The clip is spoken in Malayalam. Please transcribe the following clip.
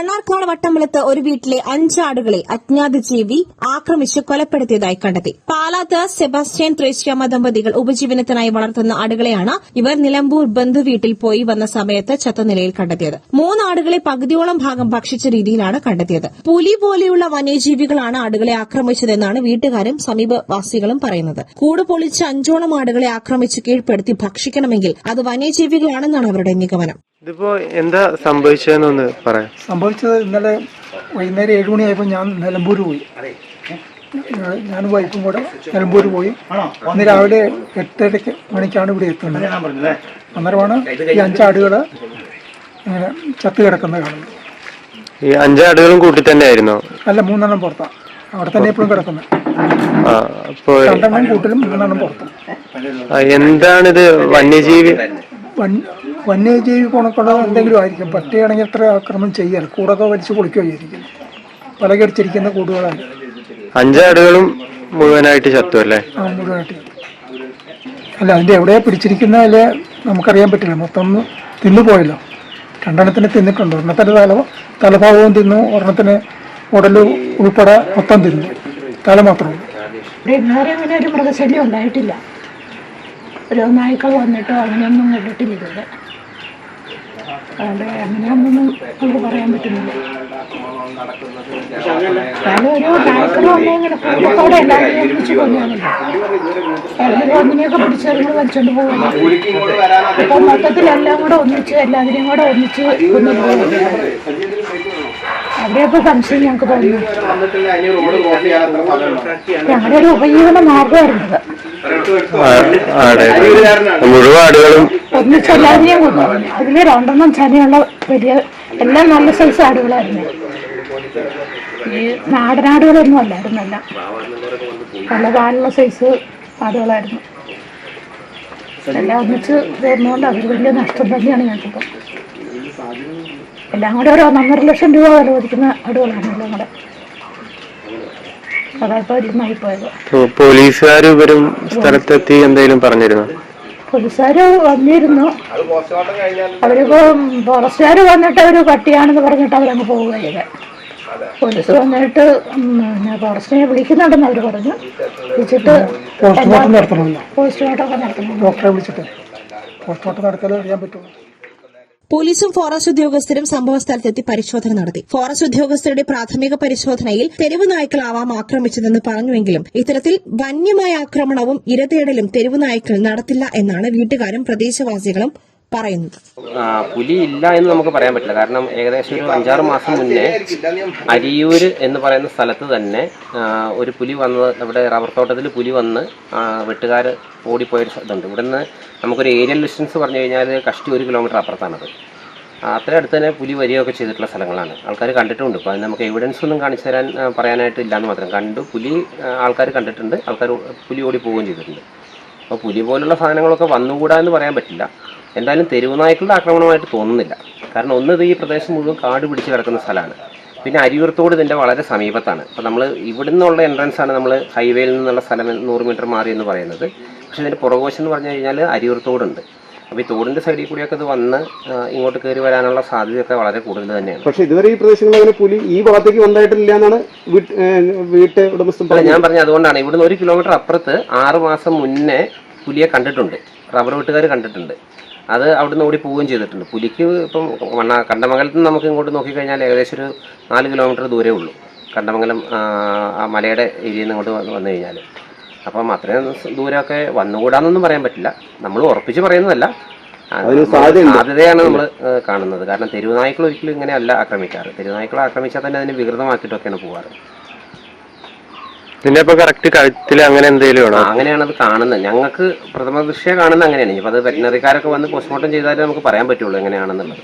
മണ്ണാർക്കാട് വട്ടമ്പലത്ത് ഒരു വീട്ടിലെ അഞ്ചാടുകളെ അജ്ഞാത ജീവി ആക്രമിച്ച് കൊലപ്പെടുത്തിയതായി കണ്ടെത്തി. പാലാത്ത് സെബാസ്റ്റ്യൻ ത്രേശ്യാമ ദമ്പതികൾ ഉപജീവനത്തിനായി വളർത്തുന്ന ആടുകളെയാണ് ഇവർ നിലമ്പൂർ ബന്ധുവീട്ടിൽ പോയി വന്ന സമയത്ത് ചത്ത നിലയിൽ കണ്ടെത്തിയത് മൂന്നാടുകളെ പകുതിയോളം ഭാഗം ഭക്ഷിച്ച രീതിയിലാണ് കണ്ടെത്തിയത്. പുലി പോലെയുള്ള വന്യജീവികളാണ് ആടുകളെ ആക്രമിച്ചതെന്നാണ് വീട്ടുകാരും സമീപവാസികളും പറയുന്നത്. കൂട് പൊളിച്ച് അഞ്ചോളം ആടുകളെ ആക്രമിച്ച് കീഴ്പ്പെടുത്തി ഭക്ഷിക്കണമെങ്കിൽ അത് വന്യജീവികളാണെന്നാണ് അവരുടെ നിഗമനം. ഇതിപ്പോ എന്താ സംഭവിച്ചതെന്നൊന്ന് പറയാം. സംഭവിച്ചത് ഇന്നലെ വൈകുന്നേരം ഏഴ് മണിയായപ്പോൾ ഞാൻ നിലമ്പൂർ പോയി. ഞാൻ- വൈഫും കൂടെ നിലമ്പൂർ പോയി. അന്ന് രാവിലെ എട്ടരയ്ക്ക് മണിക്കാണ് ഇവിടെ എത്തുന്നത്. അന്നേരമാണ് ഈ അഞ്ചാടുകൾ ഇങ്ങനെ ചത്ത് കിടക്കുന്നത് കാണുന്നത്. ഈ അഞ്ചാടുകളും കൂട്ടി തന്നെ ആയിരുന്നു? അല്ല മൂന്നെണ്ണം പുറത്താണ് അവിടെ തന്നെ എപ്പോഴും കിടക്കുന്നത്. രണ്ടെണ്ണം കൂട്ടിലും മൂന്നെണ്ണം പുറത്താ. എന്താണിത് വന്യജീവി വന്യ വന്യജീവി കൊണക്കുള്ള എന്തെങ്കിലും ആയിരിക്കും. പട്ടിയാണെങ്കിൽ എത്ര ആക്രമണം ചെയ്യാൻ? കൂടൊക്കെ വലിച്ചു പൊളിക്കുകയായിരിക്കും പല കടിച്ചിരിക്കുന്ന കൂടുകളാണ്. അഞ്ചാടുകളും മുഴുവനായിട്ട് ചത്തു അല്ലേ? ആ മുഴുവനായിട്ട്. അല്ല അതിന്റെ എവിടെയാ പിടിച്ചിരിക്കുന്നതിൽ നമുക്കറിയാൻ പറ്റില്ല. മൊത്തം ഒന്ന് തിന്നു പോയല്ലോ. രണ്ടെണ്ണത്തിന് തിന്നിട്ടുണ്ട്. ഒരെണ്ണത്തിന്റെ തല തലഭാഗവും തിന്നു. ഒരെണ്ണത്തിന് ഉടൽ ഉൾപ്പെടെ മൊത്തം തിന്നു. തല മാത്രം. ഇവിടെ അങ്ങനെ ഒരു മൃഗശല്യം ഉണ്ടായിട്ടില്ല. ഒരു നായ്ക്കൾ വന്നിട്ടോ അങ്ങനെയൊന്നും കണ്ടിട്ടില്ല ഇതുവരെ. അതുകൊണ്ട് അങ്ങനെയൊന്നും നമുക്ക് പറയാൻ പറ്റുന്നില്ല എന്നാലും പിടിച്ച് കൂട്ടത്തോടെ എല്ലാവരെയും ഒന്നിനെയൊക്കെ പിടിച്ചവരും വലിച്ചോണ്ട് പോകുന്നു അപ്പൊ മൊത്തത്തിൽ എല്ലാം കൂടെ ഒന്നിച്ച് എല്ലാവരെയും കൂടെ ഒന്നിച്ച് പോകും അവിടെയൊക്കെ സംശയം ഞങ്ങൾക്ക് തോന്നുന്നു ഞങ്ങളുടെ ഒരു ഉപജീവന മാർഗമായിരുന്നത് മുഴുവൻ ആടുകളും ഒന്നിച്ച് എല്ലാവരെയും കൊന്നു അതിൽ രണ്ടെണ്ണം ചനയുള്ള വലിയ എല്ലാം നല്ല സൈസ് ആടുകളായിരുന്നു. ഈ നാടനാടുകളൊന്നും അല്ലായിരുന്നല്ല പല പാലുള്ള സൈസ് ആടുകളായിരുന്നു. എല്ലാം ഒന്നിച്ച് തീർന്നുകൊണ്ട് അവർ വലിയ നഷ്ടം തന്നെയാണ് ഞങ്ങൾക്കിപ്പം. എല്ലാം കൂടെ ഒരു ഒന്നൊന്നര ലക്ഷം രൂപ വില മതിക്കുന്ന ആടുകളാണ് എല്ലാം കൂടെ. അതായപ്പോൾ ഇല്ലായി പോയത് പോലീസുകാർ ഇവരും സ്ഥലത്തെത്തി എന്തെങ്കിലും പറഞ്ഞിരുന്നു? പോലീസുകാര് വന്നിരുന്നു. അവരിപ്പോ ഫോറസ്റ്റുകാർ വന്നിട്ട് ഒരു പട്ടിയാണെന്ന് പറഞ്ഞിട്ട് അവരങ്ങ് പോവുകയത് പോലീസ് വന്നിട്ട് ഫോറസ്റ്റിനെ വിളിക്കുന്നുണ്ടെന്ന് അവർ പറഞ്ഞു. വിളിച്ചിട്ട് പോസ്റ്റ്മോർട്ടം നടത്തണമല്ലോ പോസ്റ്റ്മോർട്ടമൊക്കെ നടത്തണം. ഡോക്ടറെ വിളിച്ചിട്ട്. പോസ്റ്റ്മോർട്ടം നടത്താലേ അറിയാൻ പറ്റുള്ളൂ. പോലീസും ഫോറസ്റ്റ് ഉദ്യോഗസ്ഥരും സംഭവസ്ഥലത്തെത്തി പരിശോധന നടത്തി. ഫോറസ്റ്റ് ഉദ്യോഗസ്ഥരുടെ പ്രാഥമിക പരിശോധനയിൽ തെരുവ് നായ്ക്കളാവാം ആക്രമിച്ചതെന്ന് പറഞ്ഞുവെങ്കിലും ഇത്തരത്തിൽ വന്യമായ ആക്രമണവും ഇരതേടലും തെരുവ് നായ്ക്കൾ നടത്തില്ല എന്നാണ് വീട്ടുകാരും പ്രദേശവാസികളും പറയുന്നത്. പുലി ഇല്ല എന്ന് നമുക്ക് പറയാൻ പറ്റില്ല. കാരണം ഏകദേശം ഒരു അഞ്ചാറ് മാസം മുന്നേ അരിയൂർ എന്ന് പറയുന്ന സ്ഥലത്ത് തന്നെ ഒരു പുലി വന്ന് ഇവിടെ റബ്ബർ തോട്ടത്തിൽ പുലി വന്ന് വെട്ടുകാർ ഓടിപ്പോയൊരു ഇതുണ്ട്. ഇവിടുന്ന് നമുക്കൊരു ഏരിയൽ ഡിസ്റ്റൻസ് പറഞ്ഞു കഴിഞ്ഞാൽ കഷ്ടി ഒരു കിലോമീറ്റർ അപ്പുറത്താണത്. അത്ര അടുത്ത് തന്നെ പുലി വരികയൊക്കെ ചെയ്തിട്ടുള്ള സ്ഥലങ്ങളാണ്. ആൾക്കാർ കണ്ടിട്ടുണ്ട്. ഇപ്പോൾ അത് നമുക്ക് എവിഡൻസ് ഒന്നും കാണിച്ചു തരാൻ പറയാനായിട്ട് ഇല്ലാന്ന് മാത്രം. കണ്ടു പുലി ആൾക്കാർ കണ്ടിട്ടുണ്ട്. ആൾക്കാർ പുലി ഓടി പോവുകയും ചെയ്തിട്ടുണ്ട്. അപ്പോൾ പുലി പോലുള്ള സാധനങ്ങളൊക്കെ വന്നുകൂടാ എന്ന് പറയാൻ പറ്റില്ല. എന്തായാലും തെരുവ് നായ്ക്കളുടെ ആക്രമണമായിട്ട് തോന്നുന്നില്ല. കാരണം ഒന്ന് ഇത് ഈ പ്രദേശം മുഴുവൻ കാട് പിടിച്ച് കിടക്കുന്ന സ്ഥലമാണ്. പിന്നെ അരിയൂർത്തോട് ഇതിന്റെ വളരെ സമീപത്താണ്. അപ്പോൾ നമ്മൾ ഇവിടെ നിന്നുള്ള എൻട്രൻസ് ആണ് നമ്മൾ ഹൈവേയിൽ നിന്നുള്ള സ്ഥലം നൂറ് മീറ്റർ മാറി എന്ന് പറയുന്നത്. പക്ഷേ ഇതിന്റെ പുറകോശം എന്ന് പറഞ്ഞു കഴിഞ്ഞാൽ അരിയൂർത്തോടുണ്ട്. അപ്പോൾ ഈ തോടിന്റെ സൈഡിൽ കൂടിയൊക്കെ ഇത് വന്ന് ഇങ്ങോട്ട് കയറി വരാനുള്ള സാധ്യതയൊക്കെ വളരെ കൂടുതൽ തന്നെയാണ്. പക്ഷേ ഇതുവരെ ഈ പ്രദേശങ്ങളിൽ അങ്ങനെ പുലി ഈ ഭാഗത്തേക്ക് വന്നായിട്ടില്ല എന്നാണ് വീട്ട് ഉടമസ്ഥ ഞാൻ ഉടമസ്ഥൻ പറഞ്ഞത് ഞാൻ പറഞ്ഞ അതുകൊണ്ടാണ്. ഇവിടുന്ന് ഒരു കിലോമീറ്റർ അപ്പുറത്ത് ആറ് മാസം മുന്നേ പുലിയെ കണ്ടിട്ടുണ്ട്. റബ്ബർ വെട്ടുകാർ കണ്ടിട്ടുണ്ട്. അത് അവിടുന്ന് ഓടി പോവുകയും ചെയ്തിട്ടുണ്ട്. പുലിക്ക് ഇപ്പം മണ്ണ കണ്ടമംഗലത്ത് നിന്ന് നമുക്ക് ഇങ്ങോട്ട് നോക്കിക്കഴിഞ്ഞാൽ ഏകദേശം ഒരു നാല് കിലോമീറ്റർ ദൂരേ ഉള്ളൂ. കണ്ടമംഗലം ആ, മലയുടെ ഏരിയയിൽ നിന്ന് ഇങ്ങോട്ട് വന്ന് വന്നു കഴിഞ്ഞാൽ അപ്പം അത്രയും ദൂരമൊക്കെ വന്നുകൂടാന്നൊന്നും പറയാൻ പറ്റില്ല. നമ്മൾ ഉറപ്പിച്ച് പറയുന്നതല്ല. സാധ്യതയാണ് നമ്മൾ കാണുന്നത്. കാരണം തെരുവുനായ്ക്കൾ ഒരിക്കലും ഇങ്ങനെയല്ല ആക്രമിക്കാറ്. തെരുവുനായ്ക്കളെ ആക്രമിച്ചാൽ തന്നെ അതിനെ വികൃതമാക്കിയിട്ടൊക്കെയാണ് പോകാറ് ഇതിന്റെ കറക്റ്റ് കഴുത്തിൽ അങ്ങനെ എന്തെങ്കിലും അങ്ങനെയാണ് അത് കാണുന്നത് ഞങ്ങൾക്ക് പ്രഥമ ദൃശ്യം കാണുന്നത് അങ്ങനെയാണ്. ഇപ്പൊ അത് വെറ്റിനറിക്കാരൊക്കെ വന്ന് പോസ്റ്റ്മോർട്ടം ചെയ്താലേ നമുക്ക് പറയാൻ പറ്റുള്ളൂ എങ്ങനെയാണെന്നുള്ളത്.